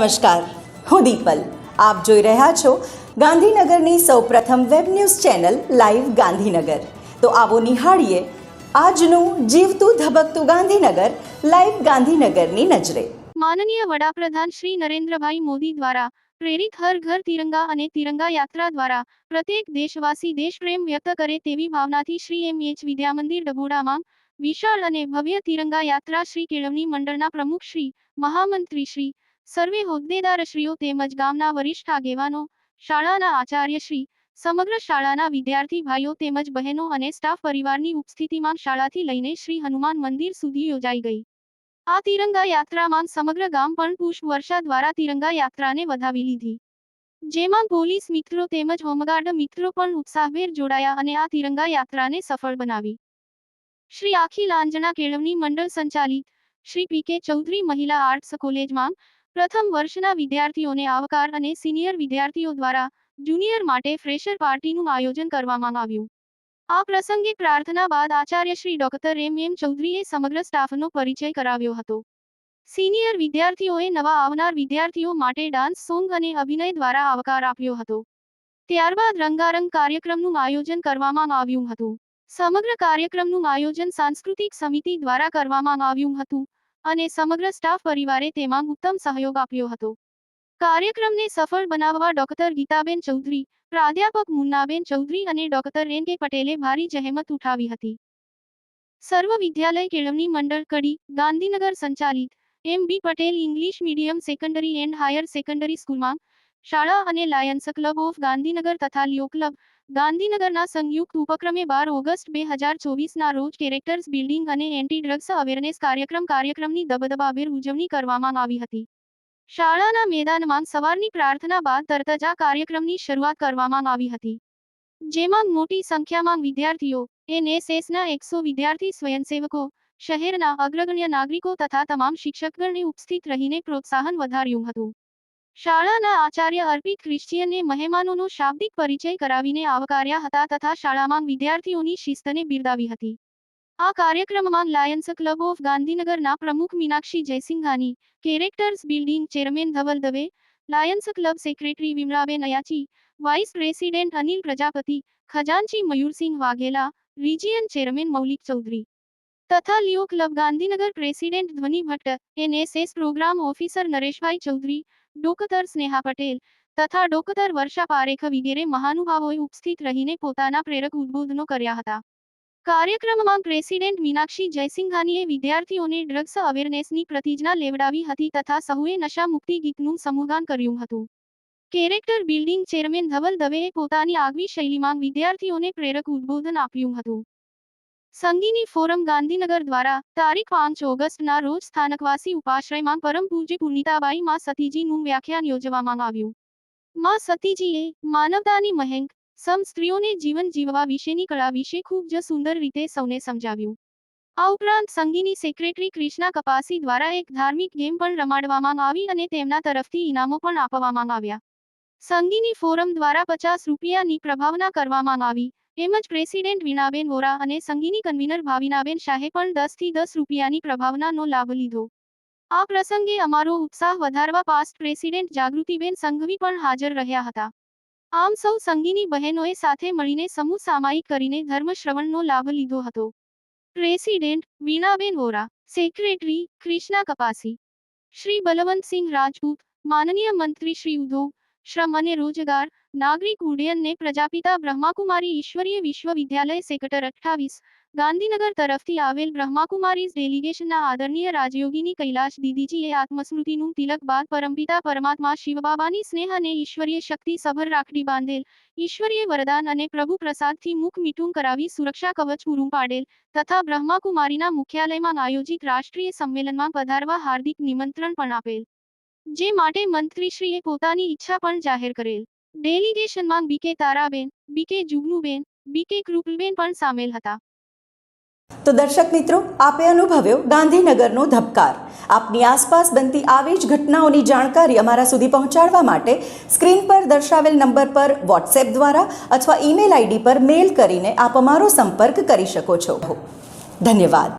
નમસ્કાર, હું દીપલ. આપ જોઈ રહ્યા છો ગાંધીનગરની સૌપ્રથમ web news channel live Gandhinagar. તો આવો નિહાળીએ આજનું જીવતું ધબકતું ગાંધીનગર, લાઈવ ગાંધીનગરની નજરે. માનનીય વડાપ્રધાન શ્રી નરેન્દ્રભાઈ મોદી દ્વારા પ્રેરિત હર ઘર તિરંગા અને તિરંગા યાત્રા દ્વારા પ્રત્યેક દેશવાસી દેશપ્રેમ વ્યક્ત કરે તેવી ભાવનાથી શ્રી એમ. એચ. વિદ્યામંદિર ડભોડામાં વિશાળ અને ભવ્ય તિરંગા યાત્રા શ્રી કેળવણી મંડળના પ્રમુખ શ્રી, મહામંત્રી શ્રી સર્વે હોદ્દેદારશ્રીઓ તેમજ ગામના વરિષ્ઠ આગેવાનો, શાળાના આચાર્યશ્રી સમગ્ર શાળાના વિદ્યાર્થી ભાઈઓ તેમજ બહેનો અને સ્ટાફ પરિવારની ઉપસ્થિતિમાં શાળાથી લઈને શ્રી હનુમાન મંદિર સુધી યોજાઈ ગઈ. આ તિરંગા યાત્રામાં સમગ્ર ગામ પણ પુષ્પ વર્ષા દ્વારા તિરંગા યાત્રાને વધાવી લીધી. જેમાં પોલીસ મિત્રો તેમજ હોમગાર્ડ મિત્રો પણ ઉત્સાહભેર જોડાયા અને આ તિરંગા યાત્રાને સફળ બનાવી. શ્રી આખી લાંજના કેળવણી મંડળ સંચાલિત, શ્રી પી કે ચૌધરી મહિલા આર્ટ્સ કોલેજમાં પ્રથમ વર્ષના વિદ્યાર્થીઓને આવકાર અને સિનિયર વિદ્યાર્થીઓ દ્વારા જુનિયર માટે ફ્રેશર પાર્ટીનું આયોજન કરવામાં આવ્યું. આ પ્રસંગે પ્રાર્થના બાદ આચાર્ય શ્રી ડોક્ટર એમ એમ ચૌધરીએ સમગ્ર સ્ટાફનો પરિચય કરાવ્યો હતો. સિનિયર વિદ્યાર્થીઓએ નવા આવનાર વિદ્યાર્થીઓ માટે ડાન્સ સોંગ અને અભિનય દ્વારા આવકાર આપ્યો હતો. ત્યારબાદ રંગારંગ કાર્યક્રમનું આયોજન કરવામાં આવ્યું હતું. સમગ્ર કાર્યક્રમનું આયોજન સાંસ્કૃતિક સમિતિ દ્વારા કરવામાં આવ્યું હતું. અને સમગ્ર સ્ટાફ પરિવારે તેમાં ઉત્તમ સહયોગ આપ્યો હતો. કાર્યક્રમને સફળ બનાવવા ડોક્ટર ગીતાબેન ચૌધરી, પ્રાધ્યાપક મુન્નાબેન ચૌધરી અને ડોક્ટર એન કે પટેલે ભારી જહેમત ઉઠાવી હતી. સર્વ વિદ્યાલય કેળવણી મંડળ કડી, ગાંધીનગર સંચાલિત, M B Patel English medium secondary and higher secondary સ્કૂલમાં શાળા અને લાયન્સ ક્લબ ઓફ ગાંધીનગર તથા લ્યો ક્લબ. ગાંધીનગરના સંયુક્ત ઉપક્રમે બાર ઓગસ્ટ બે હજાર ચોવીસના રોજ કેરેક્ટર્સ બિલ્ડિંગ અને એન્ટી ડ્રગ્સ અવેરનેસ કાર્યક્રમ કાર્યક્રમની દબદબાભેર ઉજવણી કરવામાં આવી હતી. શાળાના મેદાનમાં સવારની પ્રાર્થના બાદ તરત જ આ કાર્યક્રમની શરૂઆત કરવામાં આવી હતી. જેમાં મોટી સંખ્યામાં વિદ્યાર્થીઓ, એનએસએસના એકસો વિદ્યાર્થી સ્વયંસેવકો, શહેરના અગ્રગણ્ય નાગરિકો તથા તમામ શિક્ષકગણને ઉપસ્થિત રહીને પ્રોત્સાહન વધાર્યું હતું. શાળાના આચાર્ય અર્પિત ક્રિશ્ચિયને મહેમાનોનો શાબ્દિક પરિચય કરાવીને આવકાર્યા હતા તથા શાળામાં વિદ્યાર્થીઓની શિસ્તને બિરદાવી હતી. આ કાર્યક્રમમાં લાયન્સ ક્લબ ઓફ ગાંધીનગરના પ્રમુખ Meenakshi Jaisinghani, characters building chairman Dhaval Dave, lions club secretary Vimlaben Ayachi, vice president Anil Prajapati, ખજાનચી Mayursinh Vaghela, region chairman Maulik Chaudhary તથા Leo club Gandhinagar president Dhvani Bhatt N S S programme officer Nareshbhai Chaudhary doctor Sneha Patel તથા doctor વર્ષા પારેખ વગેરે મહાનુભાવોએ ઉપસ્થિત રહીને પોતાના પ્રેરક ઉદ્બોધનો કર્યા હતા. કાર્યક્રમમાં પ્રેસિડેન્ટ મીનાક્ષી જયસિંઘાનીએ વિદ્યાર્થીઓને ડ્રગ્સ અવેરનેસની પ્રતિજ્ઞા લેવડાવી હતી તથા સહુએ નશા મુક્તિ ગીતનું સમૂહગાન કર્યું હતું. કેરેક્ટર બિલ્ડિંગ ચેરમેન ધવલ દવેએ પોતાની આગવી શૈલીમાં વિદ્યાર્થીઓને પ્રેરક ઉદ્બોધન આપ્યું હતું. સંગીની ફોરમ ગાંધીનગર દ્વારા તારીખ પાંચ ઓગસ્ટના રોજ સ્થાનકવાસી ઉપાશ્રયમાં પરમ પૂજ્ય પુનિતાબાઈ માં સતીજીનું વ્યાખ્યાન યોજવામાં આવ્યું. માં સતીજીએ માનવતાની મહેંક, સમ સ્ત્રીઓને જીવન જીવવા વિશેની કળા વિશે ખૂબ જ સુંદર રીતે સૌને સમજાવ્યું. આ ઉપરાંત સંગીની સેક્રેટરી ક્રિષ્ના કપાસી દ્વારા એક ધાર્મિક ગેમ પણ રમાડવામાં આવી અને તેમના તરફથી ઇનામો પણ આપવામાં આવ્યા. સંગીની ફોરમ દ્વારા પચાસ રૂપિયાની પ્રભાવના કરવામાં આવી. તેમજ પ્રેસિડેન્ટ વીણાબેન વોરા અને સંગીની કન્વીનર ભાવિનાબેન શાહે પણ દસથી દસ રૂપિયાની પ્રભાવનાનો લાભ લીધો. આ પ્રસંગે અમારો ઉત્સાહ વધારવા પાસ્ટ પ્રેસિડેન્ટ જાગૃતિબેન સંઘવી પણ હાજર રહ્યા હતા. આમ સૌ સંગીની બહેનોએ સાથે મળીને સમૂહ સામાયિક કરીને ધર્મશ્રવણનો લાભ લીધો હતો. પ્રેસિડેન્ટ વીણાબેન વોરા, સેક્રેટરી ક્રિષ્ના કપાસી, શ્રી બલવંતસિંહ રાજપૂત, માનનીય મંત્રી શ્રી ઉદ્યોગ શ્રમ અને રોજગાર. નાગરિક ઉડ્ડયનને પ્રજાપિતા બ્રહ્માકુમારી ઈશ્વરીય વિશ્વવિદ્યાલય સેક્ટર અઠ્ઠાવીસ. ગાંધીનગર તરફથી આવેલ બ્રહ્માકુમારીઝ ડેલિગેશનના આદરણીય રાજયોગીની કૈલાશ દીદીજીએ આત્મસ્મૃતિનું તિલક બાદ પરમપિતા પરમાત્મા શિવબાબાની સ્નેહ અને ઈશ્વરીય શક્તિ સભર રાખડી બાંધેલ. ઈશ્વરીય વરદાન અને પ્રભુ પ્રસાદથી મુખ મીઠું કરાવી સુરક્ષા કવચ પૂરું પાડેલ તથા બ્રહ્માકુમારીના મુખ્યાલયમાં આયોજિત રાષ્ટ્રીય સંમેલનમાં પધારવા હાર્દિક નિમંત્રણ પણ આપેલ. જે માટે મંત્રીશ્રીએ પોતાની ઈચ્છા પણ જાહેર કરેલ. ડેલિગેશનમાં બીકે તારાબેન બીકે જુગનુબેન બીકે કૃપલબેન પણ સામેલ હતા. તો દર્શક મિત્રો, આપે અનુભવ્યો ગાંધીનગરનો ધબકાર. આપની આસપાસ બનતી આવી જ ઘટનાઓની જાણકારી અમારા સુધી પહોંચાડવા માટે સ્ક્રીન પર દર્શાવેલ નંબર પર વોટ્સએપ દ્વારા અથવા ઈમેલ આઈડી પર મેલ કરીને આપ અમારો સંપર્ક કરી શકો છો. ધન્યવાદ.